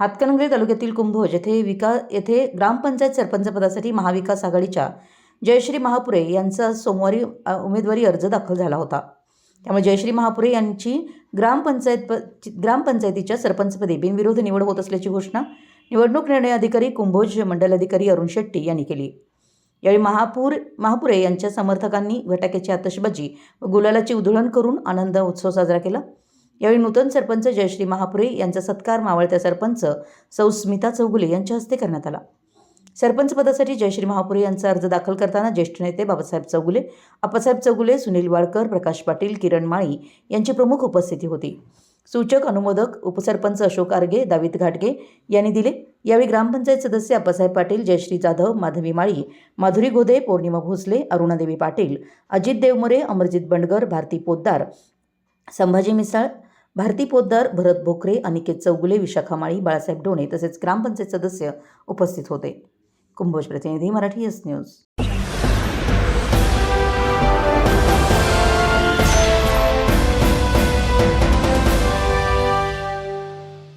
हातकणंगले तालुक्यातील कुंभोज येथे विका येथे ग्रामपंचायत सरपंच पदासाठी महाविकास आघाडीच्या जयश्री महापुरे यांचा सोमवारी उमेदवारी अर्ज दाखल झाला होता. त्यामुळे जयश्री महापुरे यांची ग्रामपंचायत प ग्रामपंचायतीच्या सरपंचपदी बिनविरोध निवड होत असल्याची घोषणा निवडणूक निर्णय अधिकारी कुंभोज मंडल अधिकारी अरुण शेट्टी यांनी केली. यावेळी महापूर महापुरे यांच्या समर्थकांनी फटाक्याची आतषबाजी व गुलालाची उधळण करून आनंद उत्सव साजरा केला. यावेळी नूतन सरपंच जयश्री महापुरे यांचा सत्कार मावळत्या सरपंच सौ स्मिता चौगुले यांच्या हस्ते करण्यात आला. सरपंच पदासाठी जयश्री महापुरे यांचा अर्ज दाखल करताना ज्येष्ठ नेते बाबासाहेब चौगुले आप्पासाहेब चौगुले सुनील वाडकर प्रकाश पाटील किरण माळी यांची प्रमुख उपस्थिती होती. सूचक अनुमोदक उपसरपंच अशोक आर्गे दावित घाटगे यांनी दिले. यावेळी ग्रामपंचायत सदस्य अप्पासाहेब पाटील जयश्री जाधव माधवी माळी माधुरी गोदे पौर्णिमा भोसले अरुणादेवी पाटील अजित देवमोरे अमरजित बंडगर भारती पोद्दार संभाजी मिसाळ भारती पोद्दार भरत भोकरे अनिकेत चौगुले विशाखा माळी बाळासाहेब डोणे तसेच ग्रामपंचायत सदस्य उपस्थित होते. कुंभोज प्रतिनिधी मराठी एस न्यूज